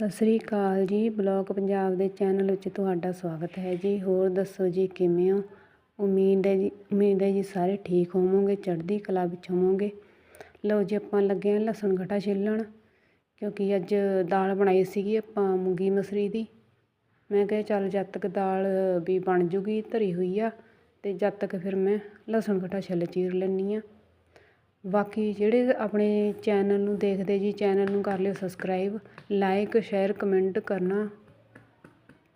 ਸਤਿ ਸ੍ਰੀ ਅਕਾਲ ਜੀ। ਬਲੌਗ ਪੰਜਾਬ ਦੇ ਚੈਨਲ ਵਿੱਚ ਤੁਹਾਡਾ ਸਵਾਗਤ ਹੈ ਜੀ। ਹੋਰ ਦੱਸੋ ਜੀ, ਕਿਵੇਂ ਹੋ? ਉਮੀਦ ਹੈ ਜੀ, ਉਮੀਦ ਹੈ ਜੀ ਸਾਰੇ ਠੀਕ ਹੋਵੋਗੇ, ਚੜ੍ਹਦੀ ਕਲਾ ਵਿੱਚ ਹੋਵੋਗੇ। ਲਓ ਜੀ, ਆਪਾਂ ਲੱਗੇ ਹਾਂ ਲਸਣ ਗਟਾ ਛਿੱਲਣ, ਕਿਉਂਕਿ ਅੱਜ ਦਾਲ ਬਣਾਈ ਸੀਗੀ ਆਪਾਂ ਮੂੰਗੀ ਮਸਰੀ ਦੀ। ਮੈਂ ਕਿਹਾ ਚੱਲ ਜਦ ਤੱਕ ਦਾਲ ਵੀ ਬਣ ਜੂਗੀ, ਧਰੀ ਹੋਈ ਆ ਅਤੇ ਜਦ ਤੱਕ ਫਿਰ ਮੈਂ ਲਸਣ ਗਟਾ ਛਿੱਲ ਚੀਰ ਲੈਂਦੀ ਹਾਂ। ਬਾਕੀ ਜਿਹੜੇ ਆਪਣੇ ਚੈਨਲ ਨੂੰ ਦੇਖਦੇ ਜੀ, ਚੈਨਲ ਨੂੰ ਕਰ ਲਿਓ ਸਬਸਕ੍ਰਾਈਬ ਲਾਈਕ ਸ਼ੇਅਰ ਕਮੈਂਟ ਕਰਨਾ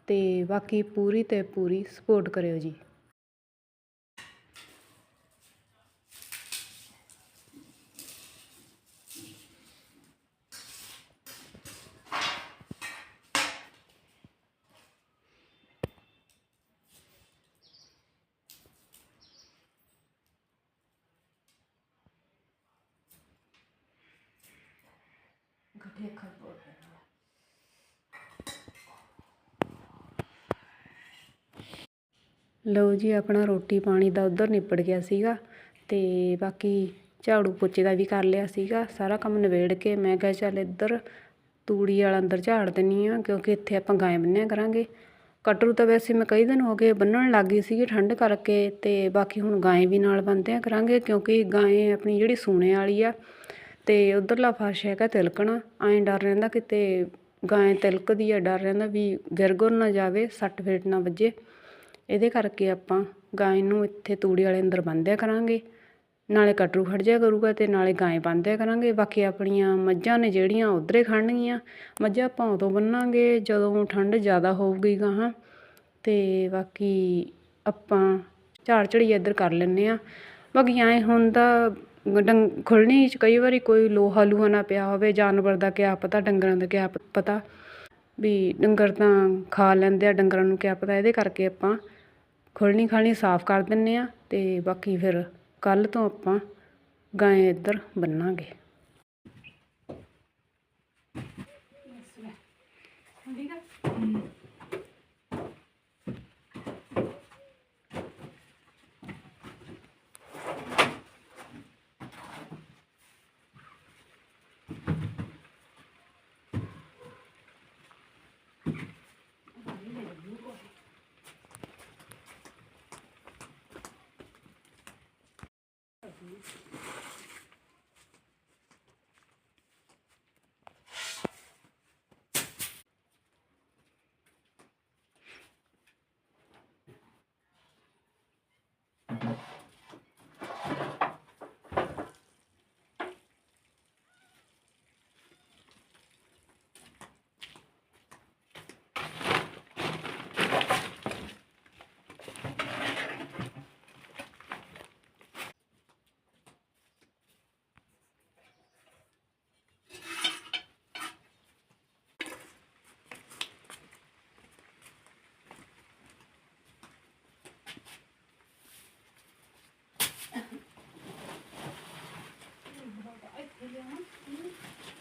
ਅਤੇ ਬਾਕੀ ਪੂਰੀ ਤੇ ਪੂਰੀ ਸਪੋਰਟ ਕਰਿਓ ਜੀ। ਲਓ ਜੀ, ਆਪਣਾ ਰੋਟੀ ਪਾਣੀ ਦਾ ਉੱਧਰ ਨਿਬੜ ਗਿਆ ਸੀਗਾ ਅਤੇ ਬਾਕੀ ਝਾੜੂ ਪੋਚੇ ਦਾ ਵੀ ਕਰ ਲਿਆ ਸੀਗਾ। ਸਾਰਾ ਕੰਮ ਨਿਬੇੜ ਕੇ ਮੈਂ ਕਿਹਾ ਚੱਲ ਇੱਧਰ ਤੂੜੀ ਵਾਲਾ ਅੰਦਰ ਝਾੜ ਦਿੰਦੀ ਹਾਂ ਕਿਉਂਕਿ ਇੱਥੇ ਆਪਾਂ ਗਾਂ ਬੰਨਿਆ ਕਰਾਂਗੇ। ਕਟਰੂ ਤਾਂ ਵੈਸੇ ਮੈਂ ਕਈ ਦਿਨ ਹੋ ਗਏ ਬੰਨਣ ਲੱਗ ਗਈ ਸੀਗੀ ਠੰਡ ਕਰਕੇ ਅਤੇ ਬਾਕੀ ਹੁਣ ਗਾਂ ਵੀ ਨਾਲ ਬੰਨ੍ਹਿਆ ਕਰਾਂਗੇ, ਕਿਉਂਕਿ ਗਾਂ ਆਪਣੀ ਜਿਹੜੀ ਸੂਣੇ ਵਾਲੀ ਆ ਅਤੇ ਉੱਧਰਲਾ ਫਰਸ਼ ਹੈਗਾ ਤਿਲਕਣਾ, ਐਂ ਡਰ ਰਹਿੰਦਾ ਕਿਤੇ ਗਾਂ ਤਿਲਕਦੀ ਆ, ਡਰ ਰਹਿੰਦਾ ਵੀ ਗਿਰ ਗੁਰ ਨਾ ਜਾਵੇ, ਸੱਟ ਫੇਟ ਨਾ ਵੱਜੇ। ਇਹਦੇ ਕਰਕੇ ਆਪਾਂ ਗਾਂ ਨੂੰ ਇੱਥੇ ਤੂੜੀ ਵਾਲੇ ਅੰਦਰ ਬੰਨ੍ਹ ਕਰਾਂਗੇ। ਨਾਲੇ ਕਟਰੂ ਖੜ ਜਾਇਆ ਕਰੂਗਾ ਅਤੇ ਨਾਲੇ ਗਾਂ ਬੰਨ੍ਹ ਕਰਾਂਗੇ। ਬਾਕੀ ਆਪਣੀਆਂ ਮੱਝਾਂ ਨੇ ਜਿਹੜੀਆਂ ਉੱਧਰੇ ਖੜਨਗੀਆਂ ਮੱਝਾਂ ਆਪਾਂ ਉਦੋਂ ਬੰਨਾਂਗੇ ਜਦੋਂ ਠੰਡ ਜ਼ਿਆਦਾ ਹੋਊਗੀ ਗਾਹਾਂ। ਅਤੇ ਬਾਕੀ ਆਪਾਂ ਝਾੜ ਝੜੀ ਇੱਧਰ ਕਰ ਲੈਂਦੇ ਹਾਂ। ਬਾਕੀ ਐਂ ਹੁੰਦਾ ਡੰਗ ਖੁੱਲ੍ਹਣੀ 'ਚ ਕਈ ਵਾਰੀ ਕੋਈ ਲੋਹਾ ਲੂਹਾ ਨਾ ਪਿਆ ਹੋਵੇ ਜਾਨਵਰ ਦਾ ਕਿਆ ਪਤਾ ਡੰਗਰਾਂ ਦਾ ਕਿਆ ਪਤਾ ਵੀ ਡੰਗਰ ਤਾਂ ਖਾ ਲੈਂਦੇ ਆ ਡੰਗਰਾਂ ਨੂੰ ਕਿਆ ਪਤਾ ਇਹਦੇ ਕਰਕੇ ਆਪਾਂ ਖੁੱਲ੍ਹਣੀ ਖਾਲਣੀ ਸਾਫ਼ ਕਰ ਦਿੰਦੇ ਹਾਂ ਅਤੇ ਬਾਕੀ ਫਿਰ ਕੱਲ੍ਹ ਤੋਂ ਆਪਾਂ ਗਾਂ ਇੱਧਰ ਬੰਨਾਂਗੇ।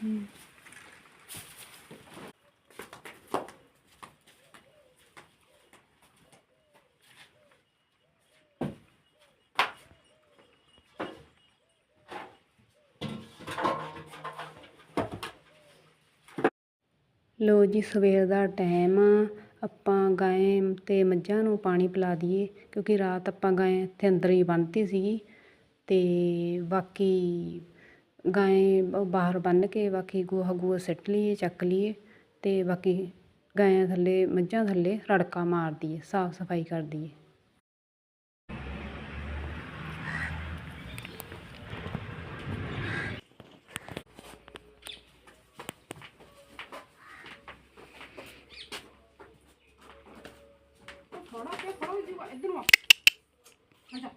ਲੋ ਜੀ, ਸਵੇਰ ਦਾ ਟਾਈਮ ਆ। ਆਪਾਂ ਗਾਂ ਅਤੇ ਮੱਝਾਂ ਨੂੰ ਪਾਣੀ ਪਿਲਾ ਦਈਏ, ਕਿਉਂਕਿ ਰਾਤ ਆਪਾਂ ਗਾਏ, ਇੱਥੇ ਅੰਦਰ ਹੀ ਬੰਨ੍ਹਤੀ ਸੀਗੀ। ਅਤੇ ਬਾਕੀ ਗਾਂ ਬਾਹਰ ਬੰਨ੍ਹ ਕੇ ਬਾਕੀ ਗੋਹਾ, ਗੂਹਾ ਸਿੱਟ ਲਈਏ, ਚੱਕ ਲਈਏ ਅਤੇ ਬਾਕੀ ਗਾਂ ਥੱਲੇ, ਮੱਝਾਂ ਥੱਲੇ ਰੜਕਾ ਮਾਰ ਦਈਏ, ਸਾਫ਼ ਸਫ਼ਾਈ ਕਰ ਦਈਏ। ਥੋੜਾ ਤੇ ਫੜੋ ਜੀ ਇਧਰੋਂ ਆ। ਅੱਛਾ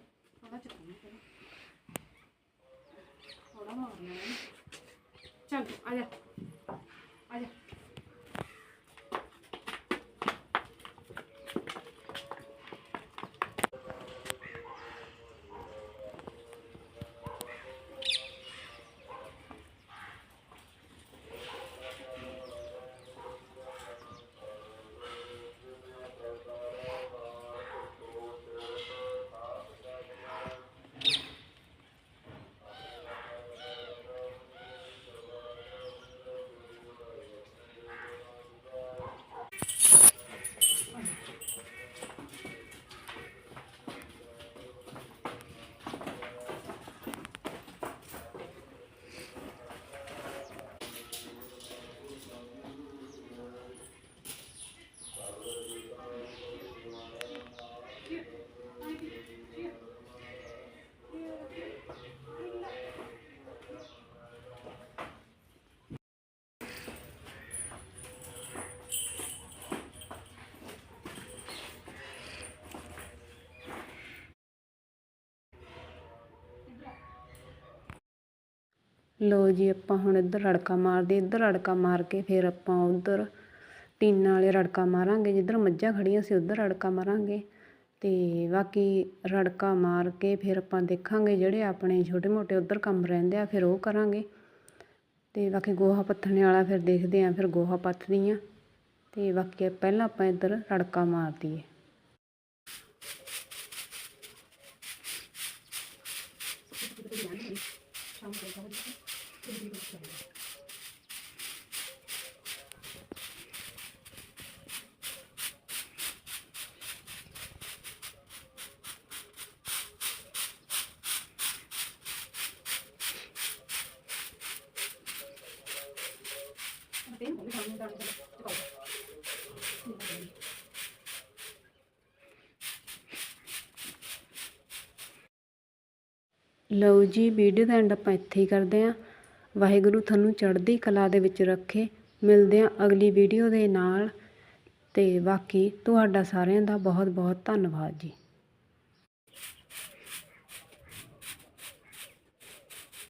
ਥੋੜਾ ਚੱਕਣਾ। ਮਾਰਨਾ ਹੈ ਚੱਲ ਆ ਜਾ। ਆ ਜਾ। ਲਓ ਜੀ, ਆਪਾਂ ਹੁਣ ਇੱਧਰ ਰੜਕਾ ਮਾਰਦੇ, ਇੱਧਰ ਰੜਕਾ ਮਾਰ ਕੇ ਫਿਰ ਆਪਾਂ ਉੱਧਰ ਟੀਨਾਂ ਵਾਲੇ ਰੜਕਾ ਮਾਰਾਂਗੇ, ਜਿੱਧਰ ਮੱਝਾਂ ਖੜੀਆਂ ਸੀ ਉੱਧਰ ਰੜਕਾ ਮਾਰਾਂਗੇ। ਤੇ ਬਾਕੀ ਰੜਕਾ ਮਾਰ ਕੇ ਫਿਰ ਆਪਾਂ ਦੇਖਾਂਗੇ ਜਿਹੜੇ ਆਪਣੇ ਛੋਟੇ ਮੋਟੇ ਉੱਧਰ ਕੰਮ ਰਹਿੰਦੇ ਆ, ਫਿਰ ਉਹ ਕਰਾਂਗੇ। ਤੇ ਬਾਕੀ ਗੋਹਾ ਪੱਥਣੇ ਵਾਲਾ ਫਿਰ ਦੇਖਦੇ ਆਂ, ਫਿਰ ਗੋਹਾ ਪੱਥਦੀ ਆਂ ਤੇ ਬਾਕੀ ਪਹਿਲਾਂ ਆਪਾਂ ਇੱਧਰ ਰੜਕਾ ਮਾਰ ਦਈਏ। ਲਓ ਜੀ ਵੀਡੀਓ ਦਾ ਐਂਡ ਆਪਾਂ ਇੱਥੇ ਹੀ ਕਰਦੇ ਆਂ ਵਾਹਿਗੁਰੂ ਤੁਹਾਨੂੰ ਚੜ੍ਹਦੀ ਕਲਾ ਦੇ ਵਿੱਚ ਰੱਖੇ। ਮਿਲਦੇ ਆਂ ਅਗਲੀ ਵੀਡੀਓ ਦੇ ਨਾਲ। ਤੇ ਬਾਕੀ ਤੁਹਾਡਾ ਸਾਰਿਆਂ ਦਾ ਬਹੁਤ ਬਹੁਤ ਧੰਨਵਾਦ ਜੀ।